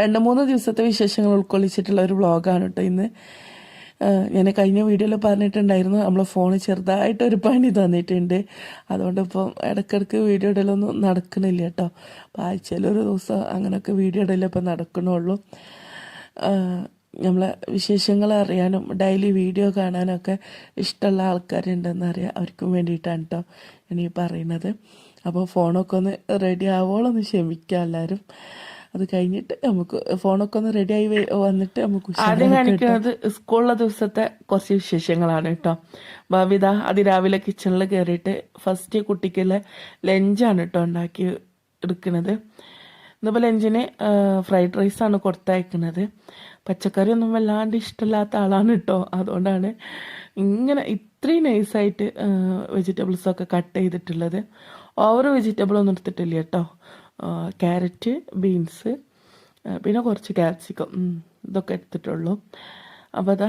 രണ്ട് മൂന്ന് ദിവസത്തെ വിശേഷങ്ങൾ ഉൾക്കൊള്ളിച്ചിട്ടുള്ള ഒരു വ്ളോഗാണ് കേട്ടോ ഇന്ന്. ഞാൻ കഴിഞ്ഞ വീഡിയോയിൽ പറഞ്ഞിട്ടുണ്ടായിരുന്നു നമ്മൾ ഫോൺ ചെറുതായിട്ട് ഒരു പണി തന്നിട്ടുണ്ട്. അതുകൊണ്ട് ഇപ്പം ഇടയ്ക്കിടയ്ക്ക് വീഡിയോ ഇടലൊന്നും നടക്കണില്ല കേട്ടോ. അപ്പോൾ ആഴ്ചയിൽ ഒരു ദിവസം അങ്ങനെയൊക്കെ വീഡിയോ ഇടലേ ഇപ്പം നടക്കണുള്ളൂ. നമ്മളെ വിശേഷങ്ങൾ അറിയാനും ഡെയിലി വീഡിയോ കാണാനൊക്കെ ഇഷ്ടമുള്ള ആൾക്കാരുണ്ടെന്ന് അറിയാം. അവർക്കും വേണ്ടിയിട്ടാണ് കേട്ടോ ഇനി പറയുന്നത്. അപ്പോൾ ഫോണൊക്കെ ഒന്ന് റെഡി ആവുമോളൊന്ന് ക്ഷമിക്കാം എല്ലാവരും. അത് കഴിഞ്ഞിട്ട് നമുക്ക് ഫോണൊക്കെ ഒന്ന് റെഡി ആയി വന്നിട്ട് നമുക്ക് ആദ്യം കാണിക്കുന്നത് സ്കൂളിലെ ദിവസത്തെ കുറച്ച് വിശേഷങ്ങളാണ് കേട്ടോ. ഭാവിത അതിരാവിലെ കിച്ചണിൽ കയറിയിട്ട് ഫസ്റ്റ് കുട്ടിക്കുള്ള ലഞ്ചാണ് കേട്ടോ ഉണ്ടാക്കി എടുക്കുന്നത് ഇന്നിപ്പോൾ ലഞ്ചിന് ഫ്രൈഡ് റൈസാണ് കൊടുത്തയക്കുന്നത് പച്ചക്കറി ഒന്നും വല്ലാണ്ട് ഇഷ്ടമില്ലാത്ത ആളാണ് കേട്ടോ. അതുകൊണ്ടാണ് ഇങ്ങനെ ഇത്രയും നൈസായിട്ട് വെജിറ്റബിൾസൊക്കെ കട്ട് ചെയ്തിട്ടുള്ളത്. ഓവർ വെജിറ്റബിൾ ഒന്നും എടുത്തിട്ടില്ല കേട്ടോ. ക്യാരറ്റ് ബീൻസ് പിന്നെ കുറച്ച് ക്യാപ്സിക്കം ഇതൊക്കെ എടുത്തിട്ടുള്ളൂ. അപ്പോൾ അതാ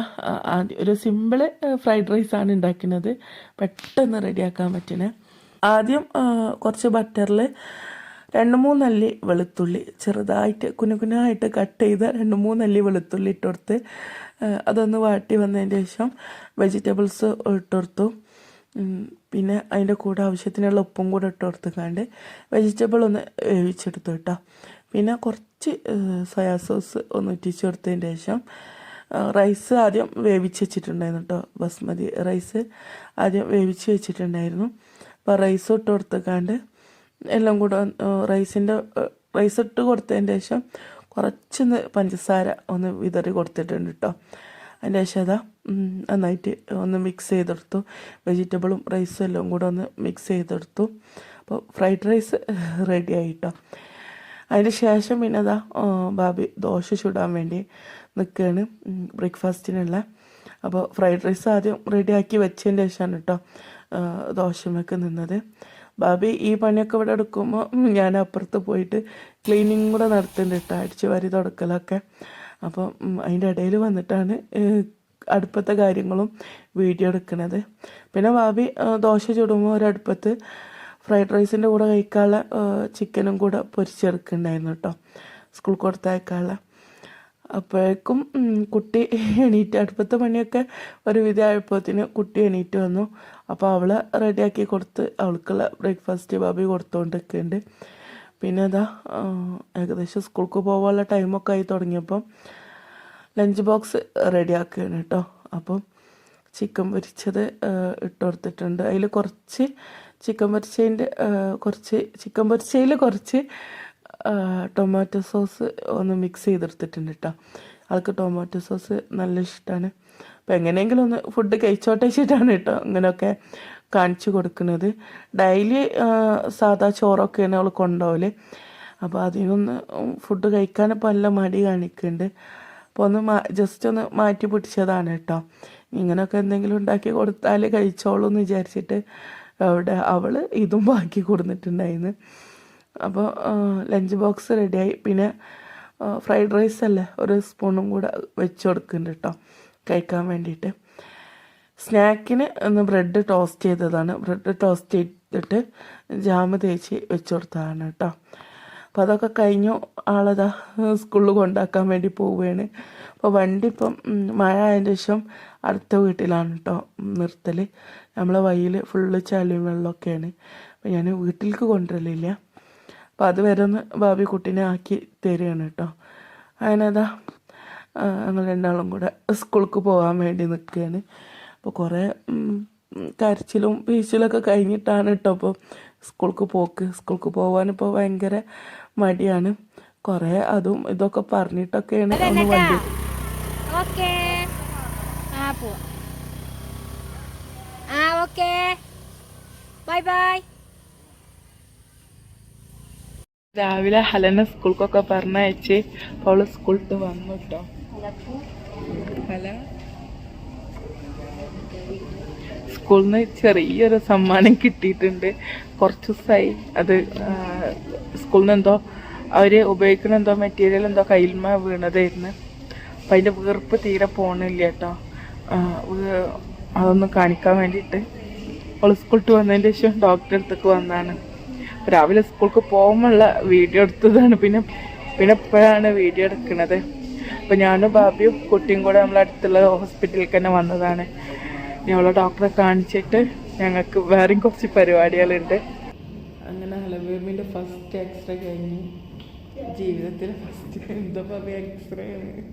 ആദ്യം ഒരു സിമ്പിൾ ഫ്രൈഡ് റൈസാണ് ഉണ്ടാക്കുന്നത്. പെട്ടെന്ന് റെഡിയാക്കാൻ പറ്റുന്നത് ആദ്യം കുറച്ച് ബട്ടറിൽ രണ്ട് മൂന്നല്ലി വെളുത്തുള്ളി ചെറുതായിട്ട് കുനുകുനായിട്ട് കട്ട് ചെയ്ത് രണ്ട് മൂന്നല്ലി വെളുത്തുള്ളി ഇട്ടുകൊടുത്ത് അതൊന്ന് വാട്ടി വന്നതിന് ശേഷം വെജിറ്റബിൾസ് ഇട്ട് കൊടുത്തു. ഉം, പിന്നെ അതിന്റെ കൂടെ ആവശ്യത്തിനുള്ള ഉപ്പും കൂടെ ഇട്ട് കൊടുത്തുകൊണ്ട് വെജിറ്റബിൾ ഒന്ന് വേവിച്ചെടുത്തു കേട്ടോ. പിന്നെ കുറച്ച് സോയാ സോസ് ഒന്ന് ഒറ്റിച്ച് കൊടുത്തതിന് ശേഷം റൈസ് ആദ്യം വേവിച്ച് വെച്ചിട്ടുണ്ടായിരുന്നു കേട്ടോ ബസ്മതി റൈസ് ആദ്യം വേവിച്ച് വെച്ചിട്ടുണ്ടായിരുന്നു. അപ്പോൾ റൈസ് ഇട്ട് കൊടുത്തുക്കാണ്ട് എല്ലാം കൂടെ റൈസിന്റെ റൈസ് ഇട്ട് കൊടുത്തതിന് ശേഷം കുറച്ചൊന്ന് പഞ്ചസാര ഒന്ന് വിതറി കൊടുത്തിട്ടുണ്ട് കേട്ടോ. അതിന്റെ ശേഷം അതാ നന്നായിട്ട് ഒന്ന് മിക്സ് ചെയ്തെടുത്തു. വെജിറ്റബിളും റൈസും എല്ലാം കൂടെ ഒന്ന് മിക്സ് ചെയ്തെടുത്തു. അപ്പോൾ ഫ്രൈഡ് റൈസ് റെഡി ആയിട്ടോ. അതിന് ശേഷം പിന്നെ അതാ ബാബി ദോശ ചുടാൻ വേണ്ടി നിൽക്കുകയാണ് ബ്രേക്ക്ഫാസ്റ്റിനുള്ള അപ്പോൾ ഫ്രൈഡ് റൈസ് ആദ്യം റെഡിയാക്കി വെച്ചതിന് ശേഷമാണ് കേട്ടോ ദോശമൊക്കെ നിന്നത്. ബാബി ഈ പണിയൊക്കെ ഇവിടെ എടുക്കുമ്പോൾ ഞാൻ അപ്പുറത്ത് പോയിട്ട് ക്ലീനിങ് കൂടെ നടത്തുന്നുണ്ട് കേട്ടോ അടിച്ചു വരി തുടക്കലൊക്കെ. അപ്പം അതിന്റെ ഇടയിൽ വന്നിട്ടാണ് അടുപ്പത്തെ കാര്യങ്ങളും വീഡിയോ എടുക്കുന്നത്. പിന്നെ ആ, ദോശ ചുടുമ്പോൾ ഒരടുപ്പത്ത് ഫ്രൈഡ് റൈസിന്റെ കൂടെ കഴിക്കാനുള്ള ചിക്കനും കൂടെ പൊരിച്ചെടുക്കുന്നുണ്ടായിരുന്നു കേട്ടോ സ്കൂൾ കൊടുത്തയക്കാനുള്ള. അപ്പോഴേക്കും കുട്ടി എണീറ്റ് അടുപ്പത്തെ പണിയൊക്കെ ഒരു വിധമായപ്പോഴത്തേന് കുട്ടി എണീറ്റ് വന്നു. അപ്പോൾ അവളെ റെഡിയാക്കി കൊടുത്ത് അവൾക്കുള്ള ബ്രേക്ക്ഫാസ്റ്റ് ബാബി കൊടുത്തുകൊണ്ടിരിക്കുന്നുണ്ട് പിന്നെ ആ, ഏകദേശം സ്കൂൾക്ക് പോകാനുള്ള ടൈമൊക്കെ ആയി തുടങ്ങിയപ്പം ലഞ്ച് ബോക്സ് റെഡിയാക്കുകയാണ് കേട്ടോ. അപ്പം ചിക്കൻ പൊരിച്ചത് ഇട്ട് കൊടുത്തിട്ടുണ്ട് അതിൽ കുറച്ച് ചിക്കൻ പൊരിച്ചതിന്റെ കുറച്ച് ചിക്കൻ പൊരിച്ചതിൽ കുറച്ച് ടൊമാറ്റോ സോസ് ഒന്ന് മിക്സ് ചെയ്തെടുത്തിട്ടുണ്ട് കേട്ടോ. ആൾക്ക് ടൊമാറ്റോ സോസ് നല്ല ഇഷ്ടമാണ്. അപ്പോൾ എങ്ങനെയെങ്കിലും ഒന്ന് ഫുഡ് കഴിച്ചോട്ടേച്ചിട്ടാണ് കേട്ടോ ഇങ്ങനെയൊക്കെ കാണിച്ചു കൊടുക്കുന്നത്. ഡെയിലി സാധാ ചോറൊക്കെയാണ് അവൾ കൊണ്ടുപോകൽ അപ്പോൾ അതിനൊന്ന് ഫുഡ് കഴിക്കാനിപ്പോൾ നല്ല മടി കാണിക്കുന്നുണ്ട് അപ്പോൾ ഒന്ന് മാ ജസ്റ്റ് ഒന്ന് മാറ്റി പിടിച്ചതാണ് കേട്ടോ ഇങ്ങനെയൊക്കെ എന്തെങ്കിലും ഉണ്ടാക്കി കൊടുത്താൽ കഴിച്ചോളൂ എന്ന് വിചാരിച്ചിട്ട് അവിടെ അവൾ ഇതും ബാക്കി കൊടുത്തിട്ടുണ്ടായിരുന്നു അപ്പോൾ ലഞ്ച് ബോക്സ് റെഡിയായി പിന്നെ ഫ്രൈഡ് റൈസ് അല്ലേ ഒരു സ്പൂണും കൂടെ വെച്ച് കൊടുക്കുന്നുണ്ട് കേട്ടോ കഴിക്കാൻ വേണ്ടിയിട്ട്. സ്നാക്കിന് ഒന്ന് ബ്രെഡ് ടോസ്റ്റ് ചെയ്തതാണ്. ബ്രെഡ് ടോസ്റ്റ് ചെയ്തിട്ട് ജാമ് തേച്ച് വെച്ച് കൊടുത്തതാണ് കേട്ടോ. അപ്പോൾ അതൊക്കെ കഴിഞ്ഞു. ആളതാ സ്കൂളിൽ കൊണ്ടാക്കാൻ വേണ്ടി പോവുകയാണ്. അപ്പോൾ വണ്ടി ഇപ്പം മഴ ആയതിന് ശേഷം അടുത്ത വീട്ടിലാണ് കേട്ടോ നിർത്തൽ നമ്മളെ വഴിയിൽ ഫുള്ള് ചളിയും വെള്ളമൊക്കെയാണ്. അപ്പോൾ ഞാൻ വീട്ടിലേക്ക് കൊണ്ടുവരലില്ല. അപ്പോൾ അതുവരെ ഒന്ന് ബാബി കുട്ടീനെ ആക്കി തരികയാണ് കേട്ടോ. അങ്ങനെ അതാ ആ, ഞങ്ങൾ രണ്ടാളും കൂടെ സ്കൂൾക്ക് പോകാൻ വേണ്ടി നിൽക്കുകയാണ്. അപ്പോൾ കുറേ കരച്ചിലും വീഴ്ചയിലൊക്കെ കഴിഞ്ഞിട്ടാണ് കേട്ടോ അപ്പോൾ സ്കൂൾക്ക് പോക്ക്. സ്കൂൾക്ക് പോകാനിപ്പോൾ ഭയങ്കര മടിയാണ്. കുറേ അതും ഇതൊക്കെ പറഞ്ഞിട്ടൊക്കെയാണ് ഒന്ന് വണ്ടി ഓക്കേ. ആ പോവാം. ആ ഓക്കേ. Bye bye. രാവിലെ ഹലനെ സ്കൂൾക്കൊക്കെ പറഞ്ഞയച്ച് അപ്പോൾ അവൾ സ്കൂളിട്ട് വന്നു കേട്ടോ ഹല? സ്കൂളിൽ നിന്ന് ചെറിയൊരു സമ്മാനം കിട്ടിയിട്ടുണ്ട്. കുറച്ച് ദിവസമായി അത് സ്കൂളിൽ നിന്ന് എന്തോ അവർ ഉപയോഗിക്കുന്ന എന്തോ മെറ്റീരിയൽ എന്തോ കയ്യിൽമ വീണതായിരുന്നു. അപ്പം അതിന്റെ വീർപ്പ് തീരെ പോകണില്ല കേട്ടോ അതൊന്ന് കാണിക്കാൻ വേണ്ടിയിട്ട്. അവൾ സ്കൂളിട്ട് വന്നതിന് ശേഷം ഡോക്ടറെ അടുത്തേക്ക് വന്നതാണ് രാവിലെ സ്കൂൾക്ക് പോകുമ്പോഴുള്ള വീഡിയോ എടുത്തതാണ്. പിന്നെ പിന്നെ ഇപ്പോഴാണ് വീഡിയോ എടുക്കുന്നത് അപ്പം ഞാനും ബാബിയും കുട്ടിയും കൂടെ നമ്മളെ അടുത്തുള്ള ഹോസ്പിറ്റലിൽ തന്നെ വന്നതാണ്. ഞങ്ങളെ ഡോക്ടറെ കാണിച്ചിട്ട് ഞങ്ങൾക്ക് വേറെയും കുറച്ച് പരിപാടികളുണ്ട്. അങ്ങനെ ഹലബീമിന്റെ ഫസ്റ്റ് എക്സ്റേ കഴിഞ്ഞു. ജീവിതത്തിൽ ഫസ്റ്റ് എന്താ പറയുക എക്സ്റേ ആണ്.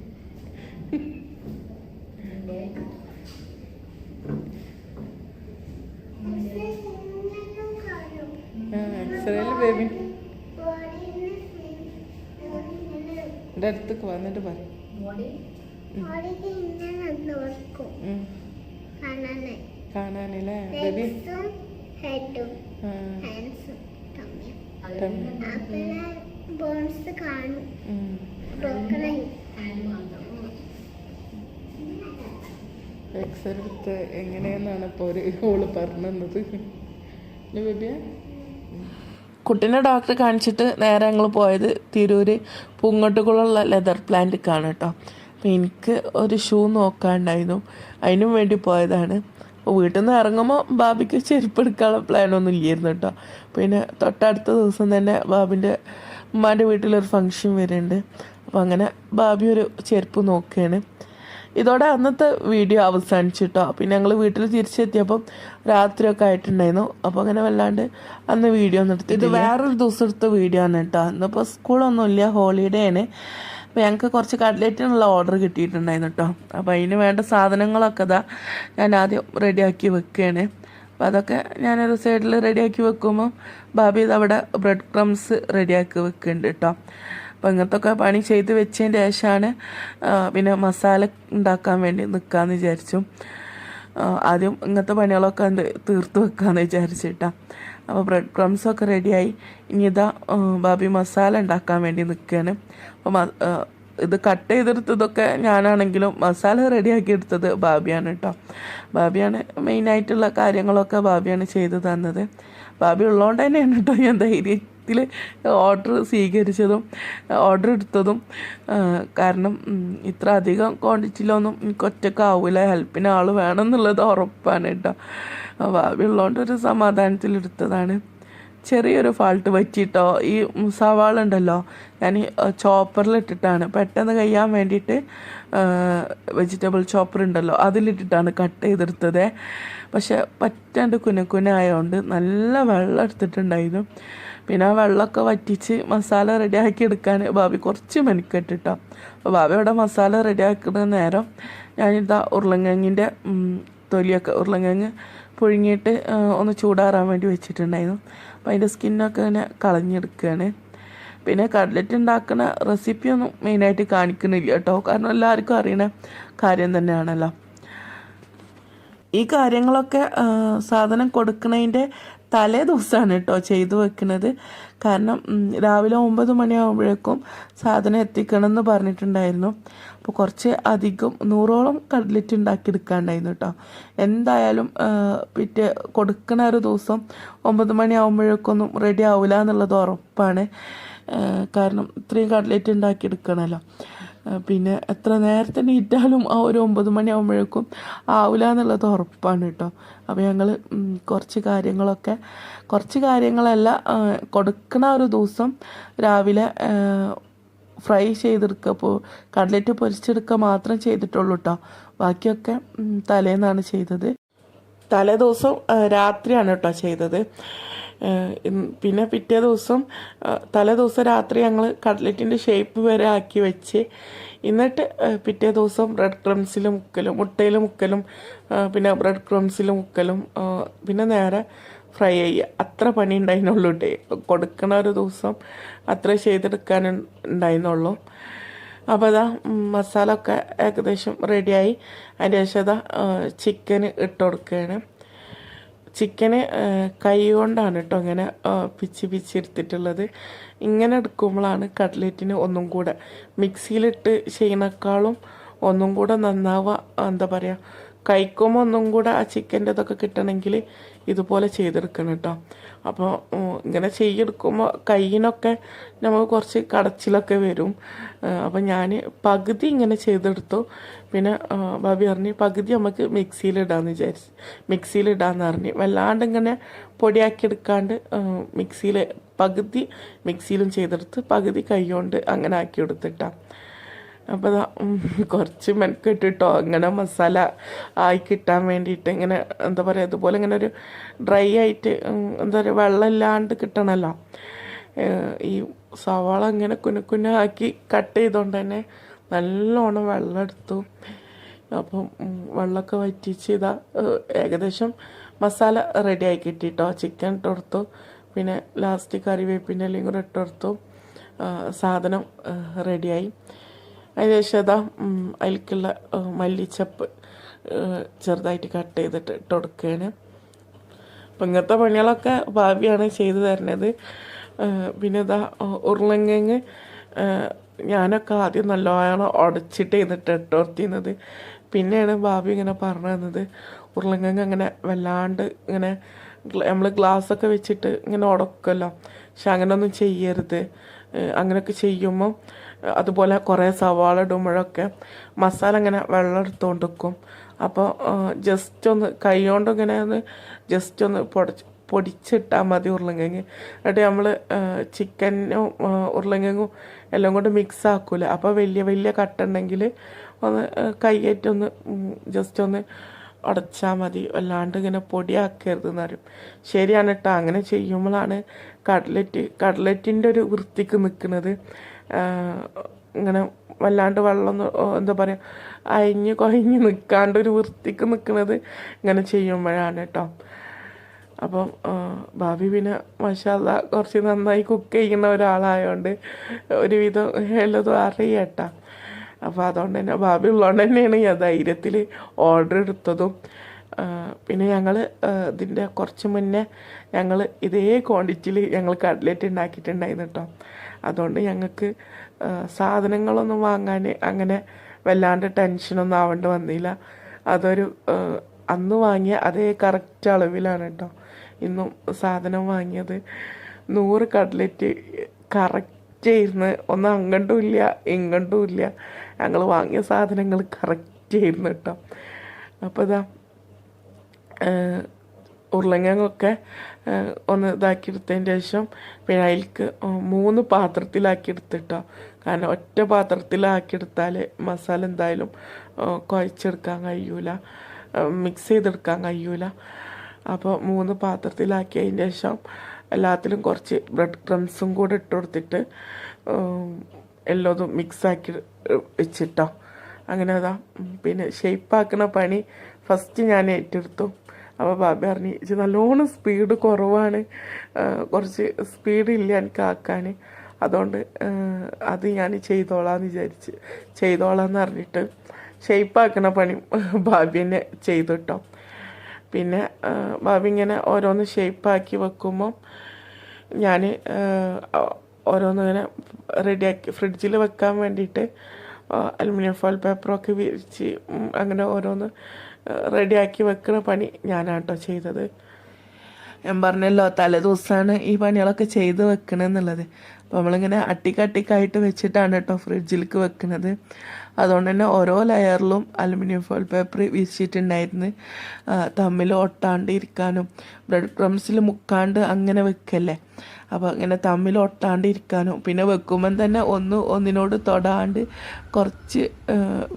ബേബി? എന്റെ വന്നിട്ട് പറയും. കാണാനല്ലേ? ബേബി. ബോൺസ് കാണും. എങ്ങനെയെന്നാണ് ഇപ്പോൾ ഒരു ഓൾ പറഞ്ഞത്? ബേബിയ? കുട്ടീനെ ഡോക്ടറെ കാണിച്ചിട്ട് നേരെ ഞങ്ങൾ പോയത് തിരൂര് പൂങ്ങോട്ടുകുളമുള്ള ലെതർ പ്ലാന്റ് കേട്ടോ. അപ്പം എനിക്ക് ഒരു ഷൂ നോക്കാണ്ടായിരുന്നു. അതിനും വേണ്ടി പോയതാണ്. അപ്പോൾ വീട്ടിൽ നിന്ന് ഇറങ്ങുമ്പോൾ ബാബിക്ക് ചെരുപ്പ് എടുക്കാനുള്ള പ്ലാനൊന്നും ഇല്ലായിരുന്നു കേട്ടോ. പിന്നെ തൊട്ടടുത്ത ദിവസം തന്നെ ബാബിന്റെ ഉമ്മാന്റെ വീട്ടിലൊരു ഫംഗ്ഷൻ വരുന്നുണ്ട്. അപ്പോൾ അങ്ങനെ ബാബി ഒരു ചെരുപ്പ് നോക്കുകയാണ് ഇതോടെ അന്നത്തെ വീഡിയോ അവസാനിച്ചു കേട്ടോ. പിന്നെ ഞങ്ങൾ വീട്ടിൽ തിരിച്ചെത്തിയപ്പം രാത്രിയൊക്കെ ആയിട്ടുണ്ടായിരുന്നു. അപ്പോൾ അങ്ങനെ വല്ലാണ്ട് അന്ന് വീഡിയോ എടുത്തു ഇത് വേറൊരു ദിവസം എടുത്ത വീഡിയോ ആണ് കേട്ടോ. ഇന്നിപ്പോൾ സ്കൂളൊന്നുമില്ല ഹോളിഡേ ആണ്. അപ്പോൾ ഞങ്ങൾക്ക് കുറച്ച് കട്ട്ലറ്റിനുള്ള ഓർഡർ കിട്ടിയിട്ടുണ്ടായിരുന്നു കേട്ടോ അപ്പോൾ അതിന് വേണ്ട സാധനങ്ങളൊക്കെ ഇതാ ഞാൻ ആദ്യം റെഡിയാക്കി വെക്കുകയാണ് അപ്പോൾ അതൊക്കെ ഞാനൊരു സൈഡിൽ റെഡിയാക്കി വെക്കുമ്പോൾ ബാബി ഇത് അവിടെ ബ്രെഡ് ക്രംസ് റെഡിയാക്കി വെക്കുന്നുണ്ട് കേട്ടോ അപ്പോൾ ഇങ്ങനത്തെ ഒക്കെ പണി ചെയ്ത് വെച്ചതിന്റെ ശേഷമാണ് പിന്നെ മസാല ഉണ്ടാക്കാൻ വേണ്ടി നിൽക്കാമെന്ന് വിചാരിച്ചു. ആദ്യം ഇങ്ങനത്തെ പണികളൊക്കെ തീർത്ത് വെക്കാമെന്ന് വിചാരിച്ചിട്ടാ. അപ്പോൾ ബ്രെഡ് ക്രംസൊക്കെ റെഡിയായി ഇനി ഇതാ ബാബി മസാല ഉണ്ടാക്കാൻ വേണ്ടി നിൽക്കുകയാണ് അപ്പോൾ ഇത് കട്ട് ചെയ്തെടുത്തതൊക്കെ ഞാനാണെങ്കിലും മസാല റെഡിയാക്കി എടുത്തത് ബാബിയാണ് കേട്ടോ ബാബിയാണ് മെയിനായിട്ടുള്ള കാര്യങ്ങളൊക്കെ ബാബിയാണ് ചെയ്തു തന്നത്. ബാബി ഉള്ളതുകൊണ്ട് തന്നെയാണ് കേട്ടോ ഞാൻ ധൈര്യത്തിൽ ഓർഡർ സ്വീകരിച്ചതും ഓർഡർ എടുത്തതും. കാരണം ഇത്ര അധികം ക്വാണ്ടിറ്റിയിലൊന്നും എനിക്ക് ഒറ്റക്കാവില്ല ഹെൽപ്പിന് ആൾ വേണം എന്നുള്ളത് ഉറപ്പാണ് കേട്ടോ ഉള്ളതുകൊണ്ട് ഒരു സമാധാനത്തിലെടുത്തതാണ്. ചെറിയൊരു ഫാൾട്ട് പറ്റിയിട്ടോ ഈ സവാള ഉണ്ടല്ലോ ഞാൻ ചോപ്പറിൽ ഇട്ടിട്ടാണ്. പെട്ടെന്ന് കഴിയാൻ വേണ്ടിയിട്ട് വെജിറ്റബിൾ ചോപ്പർ ഉണ്ടല്ലോ അതിലിട്ടിട്ടാണ് കട്ട് ചെയ്തെടുത്തത്. പക്ഷെ പറ്റാണ്ട് കുനക്കുനായതുകൊണ്ട് നല്ല വെള്ളം എടുത്തിട്ടുണ്ടായിരുന്നു. പിന്നെ ആ വെള്ളമൊക്കെ വറ്റിച്ച് മസാല റെഡിയാക്കി എടുക്കാൻ ബാബി കുറച്ച് മെനക്കെട്ടിട്ടോ. അപ്പോൾ ബാബി അവിടെ മസാല റെഡിയാക്കുന്ന നേരം ഞാനിതാ ഉരുളങ്കിഴങ്ങിന്റെ തൊലിയൊക്കെ ഉരുളങ്കിഴങ്ങ് പുഴുങ്ങിയിട്ട് ഒന്ന് ചൂടാറാൻ വേണ്ടി വെച്ചിട്ടുണ്ടായിരുന്നു. അപ്പോൾ അതിന്റെ സ്കിന്നൊക്കെ ഇങ്ങനെ കളഞ്ഞെടുക്കുകയാണ്. പിന്നെ കട്ലറ്റ് ഉണ്ടാക്കുന്ന റെസിപ്പി ഒന്നും മെയിനായിട്ട് കാണിക്കുന്നില്ല കേട്ടോ. കാരണം എല്ലാവർക്കും അറിയണ കാര്യം തന്നെയാണല്ലോ. ഈ കാര്യങ്ങളൊക്കെ സാധനം കൊടുക്കുന്നതിന്റെ തലേ ദിവസമാണ് കേട്ടോ ചെയ്തു വെക്കുന്നത്. കാരണം രാവിലെ ഒമ്പത് മണിയാകുമ്പോഴേക്കും സാധനം എത്തിക്കണം എന്ന് പറഞ്ഞിട്ടുണ്ടായിരുന്നു. അപ്പോൾ കുറച്ച് അധികം നൂറോളം കട്ലറ്റ് ഉണ്ടാക്കിയെടുക്കാണ്ടായിരുന്നു കേട്ടോ. എന്തായാലും പിറ്റേ കൊടുക്കണ ഒരു ദിവസം ഒമ്പത് മണിയാകുമ്പോഴേക്കൊന്നും റെഡി ആവില്ല എന്നുള്ളത് ഉറപ്പാണ്. കാരണം ഇത്രയും കട്ലറ്റ് ഉണ്ടാക്കിയെടുക്കണമല്ലോ പിന്നെ എത്ര നേരത്തെ നീറ്റാലും ആ ഒരു ഒമ്പത് മണിയാകുമ്പോഴേക്കും ആവില്ല എന്നുള്ളത് ഉറപ്പാണ് കേട്ടോ. അപ്പോൾ ഞങ്ങൾ കുറച്ച് കാര്യങ്ങളൊക്കെ കുറച്ച് കാര്യങ്ങളല്ല കൊടുക്കണ ഒരു ദിവസം രാവിലെ ഫ്രൈ ചെയ്തെടുക്കുക ഇപ്പോൾ കട്ലറ്റ് പൊരിച്ചെടുക്കുക മാത്രം ചെയ്തിട്ടുള്ളൂ കേട്ടോ ബാക്കിയൊക്കെ തലേന്നാണ് ചെയ്തത്. തലേ ദിവസം രാത്രിയാണ് കേട്ടോ ചെയ്തത്. പിന്നെ പിറ്റേ ദിവസം തലേ ദിവസം രാത്രി ഞങ്ങൾ കട്ലറ്റിന്റെ ഷേപ്പ് വരെ ആക്കി വെച്ച് എന്നിട്ട് പിറ്റേ ദിവസം ബ്രെഡ് ക്രംസിൽ മുക്കലും മുട്ടയിൽ മുക്കലും പിന്നെ ബ്രെഡ് ക്രംസിൽ മുക്കലും പിന്നെ നേരെ ഫ്രൈ ചെയ്യുക. അത്ര പണി ഉണ്ടായിരുന്നുള്ളൂ ഡേ കൊടുക്കണ ഒരു ദിവസം അത്ര ചെയ്തെടുക്കാൻ ഉണ്ടായിരുന്നുള്ളൂ. അപ്പോൾ അതാ മസാല ഒക്കെ ഏകദേശം റെഡിയായി അതിന്റെ ശേഷം അതാ ചിക്കന് ഇട്ട് കൊടുക്കുകയാണ്. ചിക്കന് കൈ കൊണ്ടാണ് കേട്ടോ ഇങ്ങനെ പിച്ചി പിച്ചി എടുത്തിട്ടുള്ളത് ഇങ്ങനെ എടുക്കുമ്പോഴാണ് കട്ട്ലറ്റിന് ഒന്നും കൂടെ മിക്സിയിലിട്ട് ചെയ്യുന്നേക്കാളും ഒന്നും കൂടെ നന്നാവുക എന്താ പറയുക കഴിക്കുമ്പോൾ ഒന്നും കൂടെ ആ ചിക്കന്റെ ഇതൊക്കെ കിട്ടണമെങ്കിൽ ഇതുപോലെ ചെയ്തെടുക്കണം കേട്ടോ അപ്പോൾ ഇങ്ങനെ ചെയ്തെടുക്കുമ്പോൾ കയ്യിനൊക്കെ നമുക്ക് കുറച്ച് കടച്ചിലൊക്കെ വരും. അപ്പോൾ ഞാൻ പകുതി ഇങ്ങനെ ചെയ്തെടുത്തു. പിന്നെ ബാബി പറഞ്ഞ് പകുതി നമുക്ക് മിക്സിയിലിടാന്ന് വിചാരിച്ചു. മിക്സിയിലിടാന്ന് പറഞ്ഞ്. വല്ലാണ്ട് ഇങ്ങനെ പൊടിയാക്കി എടുക്കാണ്ട് മിക്സിയിൽ പകുതി മിക്സിയിലും ചെയ്തെടുത്ത് പകുതി കൈ കൊണ്ട് അങ്ങനെ ആക്കി എടുത്തിട്ടാണ് അപ്പോൾ കുറച്ച് മെനക്കെട്ടിട്ടോ അങ്ങനെ മസാല ആയി കിട്ടാൻ വേണ്ടിയിട്ട് ഇങ്ങനെ എന്താ പറയുക ഇതുപോലെ ഇങ്ങനെ ഒരു ഡ്രൈ ആയിട്ട് എന്താ പറയുക വെള്ളമില്ലാണ്ട് കിട്ടണമല്ലോ ഈ സവാള അങ്ങനെ കുന കുന ആക്കി കട്ട് ചെയ്തുകൊണ്ട് തന്നെ നല്ലോണം വെള്ളം എടുത്തു അപ്പം വെള്ളമൊക്കെ വറ്റിച്ച് ഇതാ ഏകദേശം മസാല റെഡി ആയി കിട്ടിട്ടോ. ചിക്കൻ ഇട്ട് കൊടുത്തു. പിന്നെ ലാസ്റ്റ് കറിവേപ്പിന്റെ എല്ലാം കൂടെ ഇട്ട് കൊടുത്തു. ആ, സാധനം റെഡിയായി അതിനുശേഷം ഇതാ അതിലേക്കുള്ള മല്ലിച്ചപ്പ് ചെറുതായിട്ട് കട്ട് ചെയ്തിട്ട് ഇട്ട് കൊടുക്കുകയാണ്. അപ്പം ഇങ്ങനത്തെ പണികളൊക്കെ ഭാവിയാണ് ചെയ്തു തരണത് പിന്നെ ഇതാ ഉരുളങ്കിഴങ്ങ് ഞാനൊക്കെ ആദ്യം നല്ലോണം ഉടച്ചിട്ട് ചെയ്തിട്ട് ഇട്ടോർത്തിരുന്നത് പിന്നെയാണ് ബാബി ഇങ്ങനെ പറഞ്ഞു തന്നത്. ഉരുളങ്കിഴങ്ങ് അങ്ങനെ വല്ലാണ്ട് ഇങ്ങനെ നമ്മൾ ഗ്ലാസ്സൊക്കെ വെച്ചിട്ട് ഇങ്ങനെ ഉടക്കുമല്ലോ പക്ഷെ അങ്ങനെയൊന്നും ചെയ്യരുത്. അങ്ങനെയൊക്കെ ചെയ്യുമ്പോൾ അതുപോലെ കുറേ സവാള ഇടുമ്പോഴൊക്കെ മസാല ഇങ്ങനെ വെള്ളം എടുത്തുകൊണ്ടിരിക്കും അപ്പോൾ ജസ്റ്റ് ഒന്ന് കൈ കൊണ്ട് ഇങ്ങനെ ഒന്ന് ജസ്റ്റ് ഒന്ന് പൊടിച്ച് പൊടിച്ചിട്ടാൽ മതി ഉരുളങ്കിഴങ്ങ് എന്നിട്ട് നമ്മൾ ചിക്കനും ഉരുളങ്കിഴങ്ങും എല്ലാം കൊണ്ട് മിക്സ് ആക്കൂല. അപ്പോൾ വലിയ വലിയ കട്ടുണ്ടെങ്കിൽ ഒന്ന് കൈയേറ്റ് ഒന്ന് ജസ്റ്റ് ഒന്ന് ഉടച്ചാൽ മതി. അല്ലാണ്ട് ഇങ്ങനെ പൊടിയാക്കരുത് എന്ന് പറയും. ശരിയാണ് കേട്ടോ അങ്ങനെ ചെയ്യുമ്പോഴാണ് കട്ലറ്റ് കട്ലറ്റിന്റെ ഒരു വൃത്തിക്ക് നിൽക്കുന്നത് ഇങ്ങനെ വല്ലാണ്ട് വെള്ളം എന്താ പറയുക അയഞ്ഞ് കൊയഞ്ഞ് നിൽക്കാണ്ട് ഒരു വൃത്തിക്ക് നിൽക്കുന്നത് ഇങ്ങനെ ചെയ്യുമ്പോഴാണ് കേട്ടോ അപ്പം ഭാവി പിന്നെ മഷാല കുറച്ച് നന്നായി കുക്ക് ചെയ്യുന്ന ഒരാളായതുകൊണ്ട് ഒരുവിധം ഉള്ളതും അറിയട്ടാ. അപ്പോൾ അതുകൊണ്ട് തന്നെ ഭാവി ഉള്ളതുകൊണ്ട് തന്നെയാണ് ഞാൻ ധൈര്യത്തിൽ ഓർഡർ എടുത്തതും. പിന്നെ ഞങ്ങൾ ഇതിന്റെ കുറച്ച് മുന്നേ ഞങ്ങൾ ഇതേ ക്വാണ്ടിറ്റിയിൽ ഞങ്ങൾ കട്ട്ലറ്റ് ഉണ്ടാക്കിയിട്ടുണ്ടായിരുന്നു കേട്ടോ അതുകൊണ്ട് ഞങ്ങൾക്ക് സാധനങ്ങളൊന്നും വാങ്ങാൻ അങ്ങനെ വല്ലാണ്ട് ടെൻഷനൊന്നും ആവേണ്ടി വന്നില്ല. അതൊരു അന്ന് വാങ്ങിയ അതേ കറക്റ്റ് അളവിലാണ് കേട്ടോ ഇന്നും സാധനം വാങ്ങിയത്. നൂറ് കട്ട്ലറ്റ് കറക്റ്റ് ഇരുന്ന് ഒന്നും അങ്ങോട്ടും ഇല്ല ഇങ്ങോട്ടും ഇല്ല. ഞങ്ങൾ വാങ്ങിയ സാധനങ്ങൾ കറക്റ്റ് ആയിരുന്നു കേട്ടോ. അപ്പോൾ ഇതാ ഉരുളങ്ങൊക്കെ ഒന്ന് ഇതാക്കി എടുത്തതിന് ശേഷം പിന്നെ അതിലേക്ക് മൂന്ന് പാത്രത്തിലാക്കി എടുത്തിട്ടോ കാരണം ഒറ്റ പാത്രത്തിലാക്കി എടുത്താൽ മസാല എന്തായാലും കുഴച്ചെടുക്കാൻ കഴിയൂല. മിക്സ് ചെയ്തെടുക്കാൻ കഴിയൂല. അപ്പോൾ മൂന്ന് പാത്രത്തിലാക്കി അതിന്റെ ശേഷം എല്ലാത്തിലും കുറച്ച് ബ്രെഡ് ക്രംസും കൂടെ ഇട്ട് കൊടുത്തിട്ട് എല്ലാതും മിക്സാക്കി വെച്ചിട്ടോ. അങ്ങനെ അതാ പിന്നെ ഷേപ്പാക്കുന്ന പണി ഫസ്റ്റ് ഞാൻ ഏറ്റെടുത്തു. അപ്പോൾ ബാബി പറഞ്ഞു "ഇജ്ജ് നല്ലോണം സ്പീഡ് കുറവാണ്. കുറച്ച് സ്പീഡ് ഇല്ല എനിക്ക് ആക്കാൻ അതുകൊണ്ട് അത് ഞാൻ ചെയ്തോളാന്ന് വിചാരിച്ച് ചെയ്തോളാന്ന് പറഞ്ഞിട്ട് ഷേപ്പാക്കുന്ന പണി ബാബി തന്നെ ചെയ്തു കേട്ടോ പിന്നെ ആ, ഇങ്ങനെ ഓരോന്ന് ഷേപ്പാക്കി വെക്കുമ്പം ഞാൻ ഓരോന്ന് ഇങ്ങനെ റെഡിയാക്കി ഫ്രിഡ്ജിൽ വെക്കാൻ വേണ്ടിയിട്ട് അലുമിനിയം ഫോയിൽ പേപ്പറൊക്കെ വിരിച്ച് അങ്ങനെ ഓരോന്ന് റെഡിയാക്കി വെക്കുന്ന പണി ഞാനാണ് കേട്ടോ ചെയ്തത്. ഞാൻ പറഞ്ഞല്ലോ തലേ ദിവസമാണ് ഈ പണികളൊക്കെ ചെയ്ത് വെക്കണമെന്നുള്ളത് അപ്പോൾ നമ്മളിങ്ങനെ അട്ടിക്കട്ടിക്കായിട്ട് വെച്ചിട്ടാണ് കേട്ടോ ഫ്രിഡ്ജിലേക്ക് വെക്കുന്നത്. അതുകൊണ്ട് തന്നെ ഓരോ ലെയറിലും അലുമിനിയം ഫോയിൽ പേപ്പർ വിരിച്ചിട്ടുണ്ടായിരുന്നു. തമ്മിൽ ഒട്ടാണ്ട് ഇരിക്കാനും ബ്രെഡ് ക്രംസിൽ മുക്കാണ്ട് അങ്ങനെ വെക്കല്ലേ? അപ്പോൾ അങ്ങനെ തമ്മിൽ ഒട്ടാണ്ട് ഇരിക്കാനും പിന്നെ വെക്കുമ്പം തന്നെ ഒന്ന് ഒന്നിനോട് തൊടാണ്ട് കുറച്ച്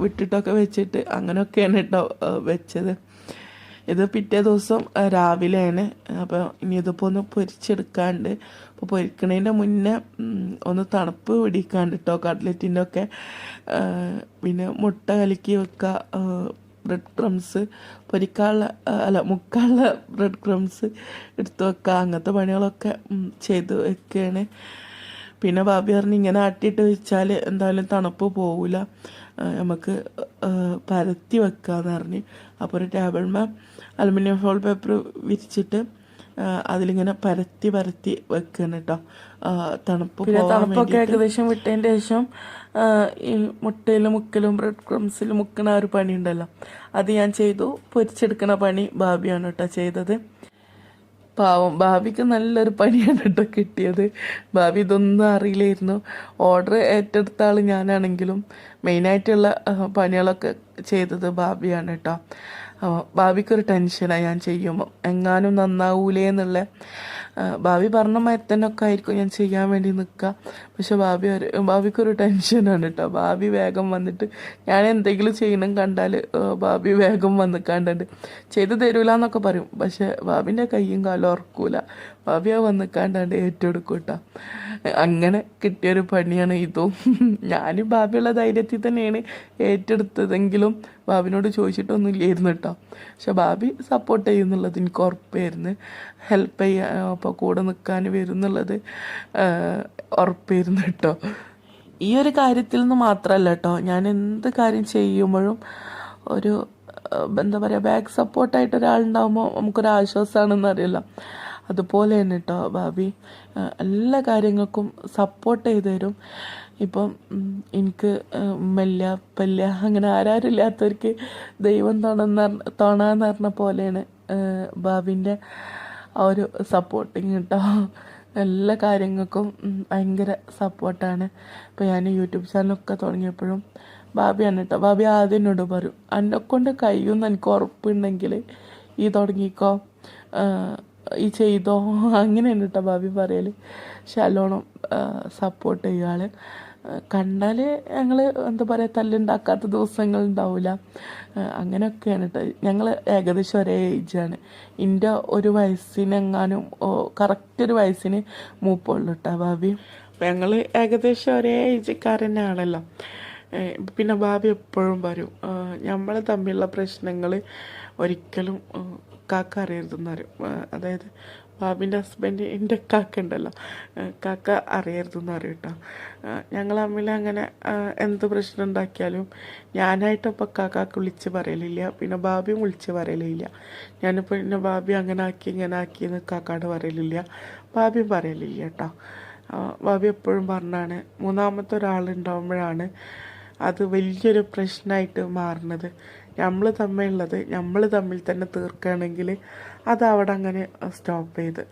വിട്ടിട്ടൊക്കെ വെച്ചിട്ട് അങ്ങനെയൊക്കെയാണ് കേട്ടോ വെച്ചത്. ഇത് പിറ്റേ ദിവസം രാവിലെയാണ്. അപ്പോൾ ഇനി ഇതിപ്പോൾ ഒന്ന് പൊരിച്ചെടുക്കാണ്ട് അപ്പോൾ പൊരിക്കണതിന്റെ മുന്നേ ഒന്ന് തണുപ്പ് പിടിക്കാണ്ട് കേട്ടോ കട്ട്ലറ്റിന്റെ ഒക്കെ പിന്നെ മുട്ട കലക്കി വെക്കുക ബ്രെഡ് ക്രംസ് പൊരിക്കാനുള്ള അല്ല മുക്കാനുള്ള ബ്രെഡ് ക്രംസ് എടുത്തു വെക്കുക അങ്ങനത്തെ പണികളൊക്കെ ചെയ്തു വെക്കുകയാണ് പിന്നെ ബാബി പറഞ്ഞ് ഇങ്ങനെ ആട്ടിയിട്ട് വെച്ചാൽ എന്തായാലും തണുപ്പ് പോവില്ല നമുക്ക് പരത്തി വെക്കാന്ന് പറഞ്ഞ്. അപ്പോൾ ഒരു ടേബിൾ മാം അലുമിനിയം ഫോൾ പേപ്പർ വിരിച്ചിട്ട് അതിലിങ്ങനെ പരത്തി പരത്തി വെക്കണം കേട്ടോ തണുപ്പ് പിന്നെ തണുപ്പൊക്കെ ഏകദേശം വിട്ടതിന് ശേഷം ഈ മുട്ടയിൽ മുക്കലും ബ്രെഡ് ക്രംസിൽ മുക്കണ ഒരു പണി ഉണ്ടല്ലോ. അത് ഞാൻ ചെയ്തു. പൊരിച്ചെടുക്കണ പണി ഭാബിയാണ് കേട്ടോ ചെയ്തത്. പാവം ഭാബിക്ക് നല്ലൊരു പണിയാണ് കേട്ടോ കിട്ടിയത്. ഭാബി ഇതൊന്നും അറിയില്ലായിരുന്നു. ഓർഡർ ഏറ്റെടുത്ത ആൾ ഞാനാണെങ്കിലും മെയിനായിട്ടുള്ള പണികളൊക്കെ ചെയ്തത് ഭാബിയാണ് കേട്ടോ ഭാവിക്കൊരു ടെൻഷനാണ് ഞാൻ ചെയ്യുമ്പോൾ എങ്ങാനും നന്നാവൂലേ എന്നുള്ള ഭാവി പറഞ്ഞ മരത്തനൊക്കെ ആയിരിക്കും ഞാൻ ചെയ്യാൻ വേണ്ടി നിൽക്കുക പക്ഷെ ഭാവി ഒരു ഭാവിക്കൊരു ടെൻഷനാണ് കേട്ടോ ഭാവി വേഗം വന്നിട്ട് ഞാൻ എന്തെങ്കിലും ചെയ്യണം കണ്ടാൽ ഭാവി വേഗം വന്ന് ചെയ്ത് തരൂല എന്നൊക്കെ പറയും. പക്ഷെ ഭാവിന്റെ കൈയും കാലും ഉറക്കൂല. ആ വന്ന് കണ്ടാണ്ട് ഏറ്റെടുക്കൂട്ട. കേട്ടോ അങ്ങനെ കിട്ടിയൊരു പണിയാണ് ഇതും. ഞാനും ഭാവിയുള്ള ധൈര്യത്തിൽ തന്നെയാണ് ഏറ്റെടുത്തതെങ്കിലും ബാബിനോട് ചോദിച്ചിട്ടൊന്നും ഇല്ലായിരുന്നു കേട്ടോ പക്ഷെ ബാബി സപ്പോർട്ട് ചെയ്യുന്നുള്ളത് എനിക്ക് ഉറപ്പായിരുന്നു. ഹെൽപ്പ് ചെയ്യാൻ അപ്പോൾ കൂടെ നിൽക്കാൻ വരും എന്നുള്ളത് ഉറപ്പായിരുന്നു കേട്ടോ ഈ ഒരു കാര്യത്തിൽ നിന്ന് മാത്രമല്ല കേട്ടോ ഞാൻ എന്ത് കാര്യം ചെയ്യുമ്പോഴും ഒരു എന്താ പറയുക ബാക്ക് സപ്പോർട്ടായിട്ട് ഒരാളുണ്ടാകുമ്പോൾ നമുക്കൊരു ആശ്വാസമാണെന്ന് അറിയില്ല. അതുപോലെ തന്നെ കേട്ടോ ഭാബി എല്ലാ കാര്യങ്ങൾക്കും സപ്പോർട്ട് ചെയ്തു തരും. ഇപ്പം എനിക്ക് മെല്ല പല്ല അങ്ങനെ ആരാരും ഇല്ലാത്തവർക്ക് ദൈവം തുണന്ന് തുണാന്ന് പറഞ്ഞ പോലെയാണ് ബാബിന്റെ ആ ഒരു സപ്പോർട്ടിങ് കേട്ടോ എല്ലാ കാര്യങ്ങൾക്കും ഭയങ്കര സപ്പോർട്ടാണ് ഇപ്പോൾ ഞാൻ യൂട്യൂബ് ചാനലൊക്കെ തുടങ്ങിയപ്പോഴും ബാബിയാണ് കേട്ടോ ബാബി ആദ്യം എന്നോട് പറയും എന്നെ കൊണ്ട് കഴിയുമെന്ന് എനിക്ക് ഉറപ്പുണ്ടെങ്കിൽ ഈ തുടങ്ങിക്കോ. ഈ ചെയ്തോ? അങ്ങനെയാണ് കേട്ടോ ബാബി പറയൽ ശലോണം സപ്പോർട്ട് ചെയ്യുക കണ്ടാൽ ഞങ്ങൾ എന്താ പറയുക തല്ലുണ്ടാക്കാത്ത ദിവസങ്ങൾ ഉണ്ടാവില്ല അങ്ങനെയൊക്കെയാണ് കേട്ടോ ഞങ്ങൾ ഏകദേശം ഒരേ ഏജാണ് എന്റെ ഒരു വയസ്സിനെങ്ങാനും കറക്റ്റ് ഒരു വയസ്സിന് മൂപ്പുള്ളൂ കേട്ടോ അപ്പം ഞങ്ങൾ ഏകദേശം ഒരേ ഏജുകാരനാണല്ലോ ഏഹ് പിന്നെ ഭാബി എപ്പോഴും പറയും നമ്മൾ തമ്മിലുള്ള പ്രശ്നങ്ങൾ ഒരിക്കലും കാക്ക അറിയരുതെന്ന് പറയും ഏഹ് അതായത് ബാബിന്റെ ഹസ്ബൻഡ് എന്റെ കാക്ക ഉണ്ടല്ലോ. കാക്ക അറിയരുതെന്ന് അറിയും കേട്ടോ ഞങ്ങൾ തമ്മിൽ അങ്ങനെ എന്ത് പ്രശ്നം ഉണ്ടാക്കിയാലും ഞാനായിട്ടപ്പോൾ കാക്കാക്ക് വിളിച്ച് പറയലില്ല. പിന്നെ ബാബിയും വിളിച്ച് പറയലില്ല. ഞാനിപ്പോൾ പിന്നെ ബാബി അങ്ങനെ ആക്കി ഇങ്ങനെ ആക്കി എന്ന് കാക്കാട് പറയലില്ല. ബാബിയും പറയലില്ല കേട്ടോ ബാബി എപ്പോഴും പറഞ്ഞാണ് മൂന്നാമത്തെ ഒരാളുണ്ടാകുമ്പോഴാണ് അത് വലിയൊരു പ്രശ്നമായിട്ട് മാറുന്നത് നമ്മൾ തമ്മിലുള്ളത് നമ്മൾ തമ്മിൽ തന്നെ തീർക്കുകയാണെങ്കിൽ അത് അവിടെ അങ്ങനെ സ്റ്റോപ്പ് ചെയ്ത്.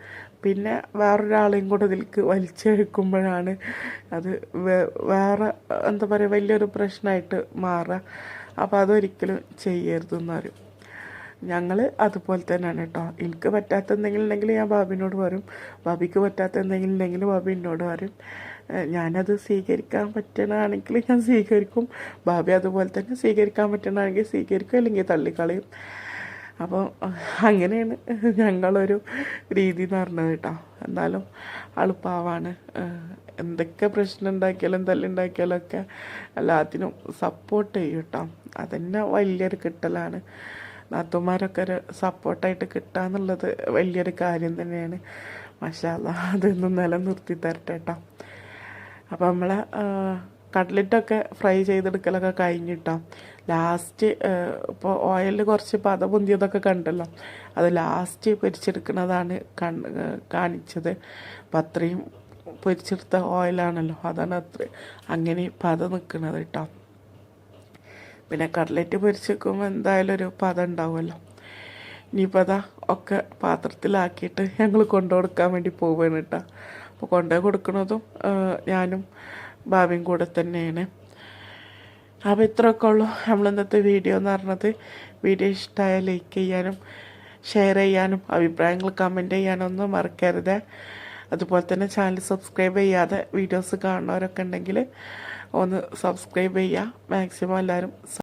പിന്നെ വേറൊരാളെയും കൂടെ ഇതിലേക്ക് വലിച്ചെടുക്കുമ്പോഴാണ് അത് വേറെ എന്താ പറയുക വലിയൊരു പ്രശ്നമായിട്ട് മാറുക അപ്പോൾ അതൊരിക്കലും ചെയ്യരുതെന്ന് പറയും ഞങ്ങൾ അതുപോലെ തന്നെയാണ് കേട്ടോ. എനിക്ക് പറ്റാത്ത എന്തെങ്കിലും ഉണ്ടെങ്കിൽ ഞാൻ ബാബിനോട് പറയും. ബാബിക്ക് പറ്റാത്ത എന്തെങ്കിലും ഉണ്ടെങ്കിൽ ബാബി എന്നോട് പറയും. ഞാനത് സ്വീകരിക്കാൻ പറ്റണതാണെങ്കിൽ ഞാൻ സ്വീകരിക്കും. ഭാവി അതുപോലെ തന്നെ സ്വീകരിക്കാൻ പറ്റണതാണെങ്കിൽ സ്വീകരിക്കും അല്ലെങ്കിൽ തള്ളിക്കളയും. അപ്പോൾ അങ്ങനെയാണ് ഞങ്ങളൊരു രീതി എന്ന് പറഞ്ഞത് കേട്ടോ. എന്നാലും ആൾ പാവാണ് ഏഹ് എന്തൊക്കെ പ്രശ്നം ഉണ്ടാക്കിയാലും തല്ലുണ്ടാക്കിയാലും ഒക്കെ എല്ലാത്തിനും സപ്പോർട്ട് ചെയ്യും കേട്ടോ. അതന്നെ വലിയൊരു കിട്ടലാണ്. നാത്തുമാരൊക്കെ ഒരു സപ്പോർട്ടായിട്ട് കിട്ടുക എന്നുള്ളത് വലിയൊരു കാര്യം തന്നെയാണ്. മഷാല അതൊന്നും നിലനിർത്തി തരട്ടെ കേട്ടോ. അപ്പോൾ നമ്മൾ കട്ട്ലറ്റൊക്കെ ഫ്രൈ ചെയ്തെടുക്കലൊക്കെ കഴിഞ്ഞിട്ടാം. ലാസ്റ്റ് ഇപ്പോൾ ഓയിലിൽ കുറച്ച് പത പൊന്തിയതൊക്കെ കണ്ടല്ലോ. അത് ലാസ്റ്റ് പൊരിച്ചെടുക്കുന്നതാണ് കണ് കാണിച്ചത്. അപ്പം അത്രയും പൊരിച്ചെടുത്ത ഓയിലാണല്ലോ അതാണ് അത്ര അങ്ങനെ പത നിൽക്കുന്നത് കേട്ടോ പിന്നെ കട്ട്ലറ്റ് പൊരിച്ചെടുക്കുമ്പോൾ എന്തായാലും ഒരു പത ഉണ്ടാവുമല്ലോ. ഇനിയിപ്പോൾ അതാ ഒക്കെ പാത്രത്തിലാക്കിയിട്ട് ഞങ്ങൾ കൊണ്ടു കൊടുക്കാൻ വേണ്ടി പോവുകയാണ് കേട്ടോ അപ്പോൾ കൊണ്ടുപോയി കൊടുക്കുന്നതും ഞാനും ഭാവിയും കൂടെ തന്നെയാണ്. അപ്പോൾ ഇത്രയൊക്കെ ഉള്ളൂ നമ്മൾ ഇന്നത്തെ വീഡിയോ എന്ന് പറഞ്ഞത്. വീഡിയോ ഇഷ്ടമായ ലൈക്ക് ചെയ്യാനും ഷെയർ ചെയ്യാനും അഭിപ്രായങ്ങൾ കമന്റ് ചെയ്യാനൊന്നും മറക്കരുത്. അതുപോലെ തന്നെ ചാനൽ സബ്സ്ക്രൈബ് ചെയ്യാതെ വീഡിയോസ് കാണുന്നവരൊക്കെ ഉണ്ടെങ്കിൽ ഒന്ന് സബ്സ്ക്രൈബ് ചെയ്യുക. മാക്സിമം എല്ലാവരും